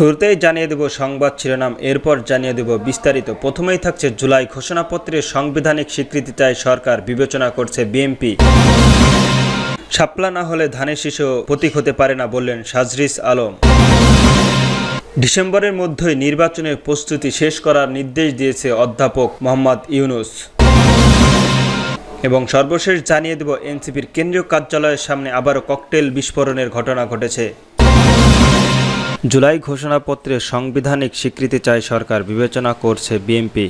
শুরুতেই জানিয়ে দেব সংবাদ শিরোনাম, এরপর জানিয়ে দেব বিস্তারিত। প্রথমেই থাকছে জুলাই ঘোষণাপত্রের সাংবিধানিক স্বীকৃতি চায় সরকার, বিবেচনা করছে বিএনপি। শাপলা না হলে ধানের শিশু প্রতীক হতে পারে না বললেন সাজরিস আলম। ডিসেম্বরের মধ্যেই নির্বাচনের প্রস্তুতি শেষ করার নির্দেশ দিয়েছে অধ্যাপক মোহাম্মদ ইউনুস। এবং সর্বশেষ জানিয়ে দেব এনসিপির কেন্দ্রীয় কার্যালয়ের সামনে আবারও ককটেল বিস্ফোরণের ঘটনা ঘটেছে। জুলাই ঘোষণাপত্রে সাংবিধানিক স্বীকৃতি চায় সরকার বিবেচনা করছে বিএনপি।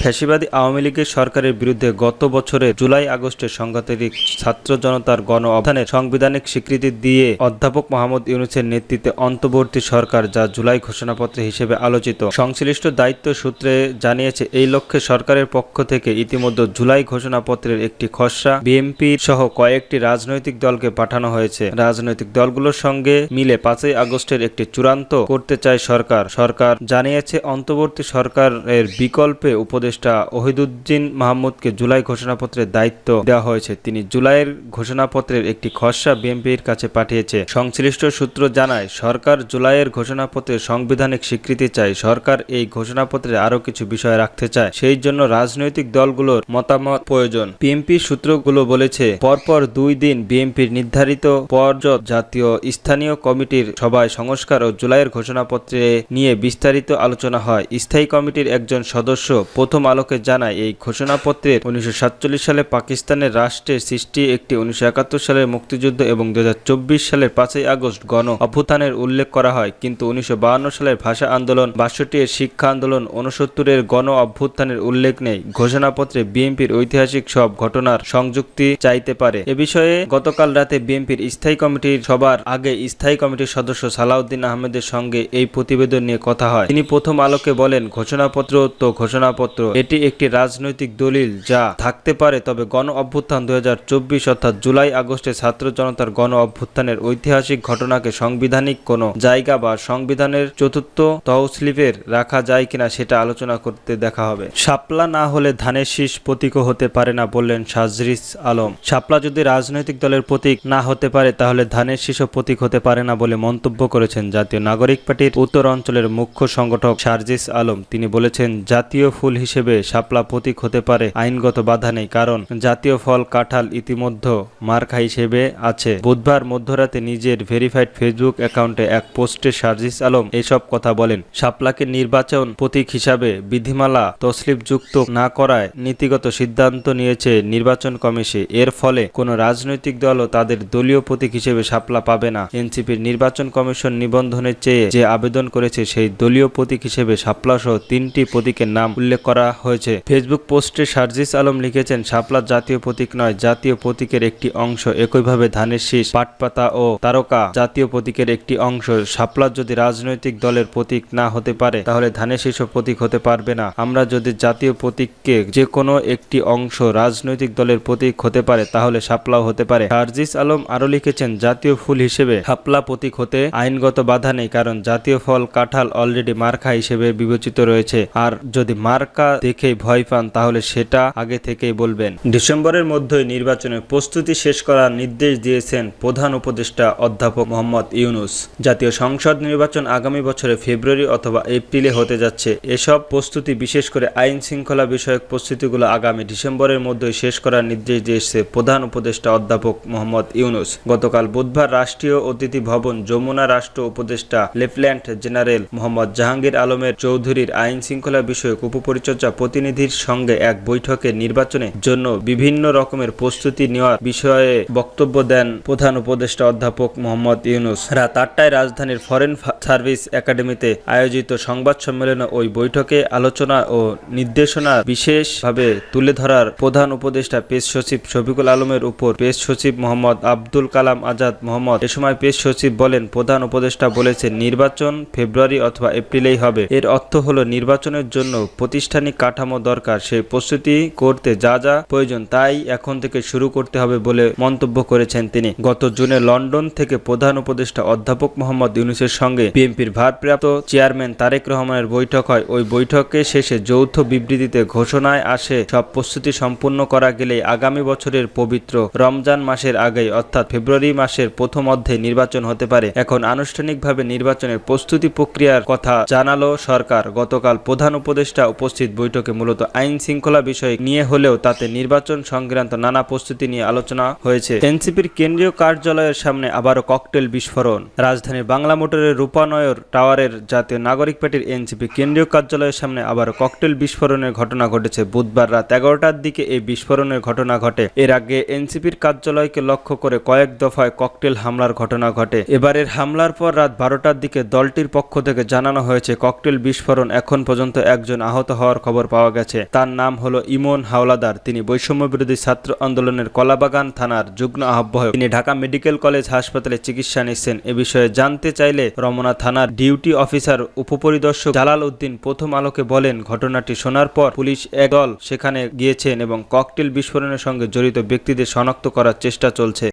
ফ্যাসিবাদী আওয়ামী লীগের সরকারের বিরুদ্ধে গত বছরে জুলাই আগস্টে সংঘাতের ছাত্র জনতার গণ অভ্যানের সাংবিধানিক স্বীকৃতি দিয়ে অধ্যাপক মোহাম্মদ ইউনুসের নেতৃত্বে অন্তর্বর্তী সরকার যা জুলাই ঘোষণাপত্র হিসেবে আলোচিত। সংশ্লিষ্ট দায়িত্ব সূত্রে জানিয়েছে, এই লক্ষ্যে সরকারের পক্ষ থেকে ইতিমধ্যে জুলাই ঘোষণাপত্রের একটি খসড়া বিএনপি সহ কয়েকটি রাজনৈতিক দলকে পাঠানো হয়েছে। রাজনৈতিক দলগুলোর সঙ্গে মিলে পাঁচই আগস্টের একটি চূড়ান্ত করতে চায় সরকার। সরকার জানিয়েছে, অন্তর্বর্তী সরকারের বিকল্পে উপদেষ্টা ওহিদুদ্দিন মাহমুদকে জুলাই ঘোষণাপত্রের দায়িত্ব দেওয়া হয়েছে। তিনি জুলাইয়ের ঘোষণাপত্রের একটি খসড়া বিএনপির কাছে পাঠিয়েছে। সংশ্লিষ্ট সূত্র জানায়, সরকার জুলাইয়ের ঘোষণাপত্রের সাংবিধানিক স্বীকৃতি চায়। সরকার এই ঘোষণাপত্রে আরও কিছু বিষয় রাখতে চায়। সেই জন্য রাজনৈতিক দলগুলোর মতামত প্রয়োজন। বিএনপি সূত্রগুলো বলেছে, পরপর দুই দিন বিএনপির নির্ধারিত পর্যট জাতীয় স্থানীয় কমিটির সভায় সংস্কার ও জুলাইয়ের ঘোষণাপত্রে নিয়ে বিস্তারিত আলোচনা হয়। স্থায়ী কমিটির একজন সদস্য প্রথম আলোকে জানায়, এই ঘোষণাপত্রের উনিশশো সালে পাকিস্তানের রাষ্ট্রের সৃষ্টি একটি উনিশশো সালের মুক্তিযুদ্ধ এবং দু সালের পাঁচই আগস্ট গণ অভ্যুত্থানের উল্লেখ করা হয়। কিন্তু উনিশশো সালের ভাষা আন্দোলন, বাষট্টি এর শিক্ষা আন্দোলন উনসত্তরের গণ অভ্যুত্থানের উল্লেখ নেই। ঘোষণাপত্রে বিএনপির ঐতিহাসিক সব ঘটনার সংযুক্তি চাইতে পারে। এ বিষয়ে গতকাল রাতে বিএনপির স্থায়ী কমিটির সবার আগে স্থায়ী কমিটির সদস্য সালাউদ্দিন আহমেদের সঙ্গে এই প্রতিবেদন নিয়ে কথা হয়। তিনি প্রথম আলোকে বলেন, ঘোষণাপত্র তো ঘোষণাপত্র। এটি একটি রাজনৈতিক দলিল যা থাকতে পারে, তবে গণ অভ্যুত্থান দুই হাজার চব্বিশ অর্থাৎ জুলাই আগস্টে ছাত্র জনতার গণ অভ্যুত্থানের ঐতিহাসিক ঘটনাকে সাংবিধানিক কোনো জায়গা বা সংবিধানের চতুর্থ তহসিলিপের রাখা যায় কিনা সেটা আলোচনা করতে দেখা হবে। শাপলা না হলে ধানের শীষ প্রতীকও হতে পারে না বললেন সাজরিস আলম। শাপলা যদি রাজনৈতিক দলের প্রতীক না হতে পারে, তাহলে ধানের শীষও প্রতীক হতে পারে না বলে মন্তব্য করেছেন জাতীয় নাগরিক পার্টির উত্তর অঞ্চলের মুখ্য সংগঠক সার্জিস আলম। তিনি বলেছেন, জাতীয় ফুল হিসেবে শাপলা প্রতীক হতে পারে। আইনগত বাধা নেই, কারণ জাতীয় ফল, কাঁঠাল ইতিমধ্যে মার্কা হিসেবে আছে। বুধবার মধ্যরাতে নিজের ভেরিফাইড ফেসবুক অ্যাকাউন্টে এক পোস্টে সার্জিস আলম এসব কথা বলেন। শাপলাকে নির্বাচন প্রতীক হিসাবে বিধিমালা তসলিপযুক্ত না করায় নীতিগত সিদ্ধান্ত নিয়েছে নির্বাচন কমিশন। এর ফলে কোনো রাজনৈতিক দলও তাদের দলীয় প্রতীক হিসেবে শাপলা পাবে না। এনসিপির নির্বাচন কমিশন নিবন্ধনের চেয়ে যে আবেদন করেছে, সেই দলীয় প্রতীক হিসেবে শাপলা সহ তিনটি প্রতীকের নাম উল্লেখ করা হয়েছে। ফেসবুক পোস্টে সার্জিস আলম লিখেছেন, শাপলা জাতীয় প্রতীক নয়, জাতীয় প্রতীকের একটি অংশ। একইভাবে ধানের শীষ, পাটপাতা ও তারকা জাতীয় প্রতীকের একটি অংশ। শাপলা যদি রাজনৈতিক দলের প্রতীক না হতে পারে, তাহলে ধানের শীষ প্রতীক হতে পারবে না। আমরা যদি জাতীয় প্রতীককে যে কোনো একটি অংশ রাজনৈতিক দলের প্রতীক হতে পারে, তাহলে শাপলাও হতে পারে। সার্জিস আলম আরও লিখেছেন, জাতীয় ফুল হিসেবে শাপলা প্রতীক হতে আইনগত বাধা নেই, কারণ জাতীয় ফল কাঁঠাল অলরেডি মার্কা হিসেবে বিবেচিত রয়েছে। আর যদি মার্কা দেখেই ভয় পান, তাহলে সেটা আগে থেকেই বলবেন। ডিসেম্বরের মধ্যেই নির্বাচনের প্রস্তুতি শেষ করার নির্দেশ দিয়েছেন প্রধান উপদেষ্টা অধ্যাপক মোহাম্মদ ইউনুস। জাতীয় সংসদ নির্বাচন আগামী বছরে ফেব্রুয়ারি অথবা এপ্রিলে হতে যাচ্ছে। এসব প্রস্তুতি, বিশেষ করে আইন শৃঙ্খলা বিষয়ক প্রস্তুতিগুলো আগামী ডিসেম্বরের মধ্যেই শেষ করার নির্দেশ দিয়েছে প্রধান উপদেষ্টা অধ্যাপক মোহাম্মদ ইউনুস। গতকাল বুধবার রাষ্ট্রীয় অতিথি ভবন যমুনা রাষ্ট্র উপদেষ্টা লেফটেন্যান্ট জেনারেল মোহাম্মদ জাহাঙ্গীর আলমের চৌধুরীর আইন শৃঙ্খলা বিষয়ক উপপরিচর্যা প্রতিনিধির সঙ্গে এক বৈঠকে নির্বাচনের জন্য বিভিন্ন রকমের প্রস্তুতি নেওয়ার বিষয়ে বক্তব্য দেন প্রধান উপদেষ্টা অধ্যাপক মোহাম্মদ ইউনুস। রাত আটটায় রাজধানীর ফরেন সার্ভিস একাডেমিতে আয়োজিত সংবাদ সম্মেলনে ওই বৈঠকে আলোচনা ও নির্দেশনা বিশেষভাবে তুলে ধরার প্রধান উপদেষ্টা পেশ সচিব শফিকুল আলমের উপর পেশ সচিব মোহাম্মদ আব্দুল কালাম আজাদ মোহাম্মদ এ সময় পেশ সচিব বলেন, প্রধান উপদেষ্টা বলেছেন, নির্বাচন ফেব্রুয়ারি অথবা এপ্রিলেই হবে। এর অর্থ হলো নির্বাচনের জন্য প্রতিষ্ঠানিক আনুষ্ঠানিক কাঠামো দরকার। সেই প্রস্তুতি করতে যা যা প্রয়োজন তাই এখন থেকে শুরু করতে হবে বলে মন্তব্য করেছেন তিনি। গত জুনে লন্ডন থেকে প্রধান উপদেষ্টা অধ্যাপক মোহাম্মদ ইউনুসের সঙ্গে বিএনপির ভারপ্রাপ্ত চেয়ারম্যান তারেক রহমানের বৈঠক হয়। ওই বৈঠকে শেষে যৌথ বিবৃতিতে ঘোষণায় আসে, সব প্রস্তুতি সম্পূর্ণ করা গেলে আগামী বছরের পবিত্র রমজান মাসের আগেই, অর্থাৎ ফেব্রুয়ারি মাসের প্রথম অর্ধে নির্বাচন হতে পারে। এখন আনুষ্ঠানিকভাবে নির্বাচনের প্রস্তুতি প্রক্রিয়ার কথা জানালো সরকার। গতকাল প্রধান উপদেষ্টা উপস্থিত বৈঠকে মূলত আইন শৃঙ্খলা বিষয় নিয়ে হলেও তাতে নির্বাচন সংক্রান্ত নানা প্রস্তুতি নিয়ে আলোচনা হয়েছে। এনসিপির কেন্দ্রীয় কার্যালয়ের সামনে আবারও ককটেল বিস্ফোরণ। রাজধানীর বাংলা মোটরের রূপানয়র টাওয়ারের জাতীয় নাগরিক পার্টির এনসিপি কেন্দ্রীয় কার্যালয়ের সামনে আবারও ককটেল বিস্ফোরণের ঘটনা ঘটেছে। বুধবার রাত এগারোটার দিকে এই বিস্ফোরণের ঘটনা ঘটে। এর আগে এনসিপির কার্যালয়কে লক্ষ্য করে কয়েক দফায় ককটেল হামলার ঘটনা ঘটে। এবারের হামলার পর রাত বারোটার দিকে দলটির পক্ষ থেকে জানানো হয়েছে, ককটেল বিস্ফোরণ এখন পর্যন্ত একজন আহত হওয়ার খবর পাওয়া গেছে। তার নাম হলো ইমন হাওলাদার। তিনি বৈষম্য বিরোধী ছাত্র আন্দোলনের কলাবাগান থানার যুগ্ম আহ্বায়ক। তিনি ঢাকা মেডিকেল কলেজ হাসপাতালে চিকিৎসা নিচ্ছেন। এ বিষয়ে জানতে চাইলে রমনা থানার ডিউটি অফিসার, উপপরিদর্শক জালাল উদ্দিন প্রথম আলোকে বলেন, ঘটনাটি শোনার পর পুলিশ এক দল সেখানে গিয়েছেন এবং ককটেল বিস্ফোরণের সঙ্গে জড়িত ব্যক্তিদের শনাক্ত করার চেষ্টা চলছে।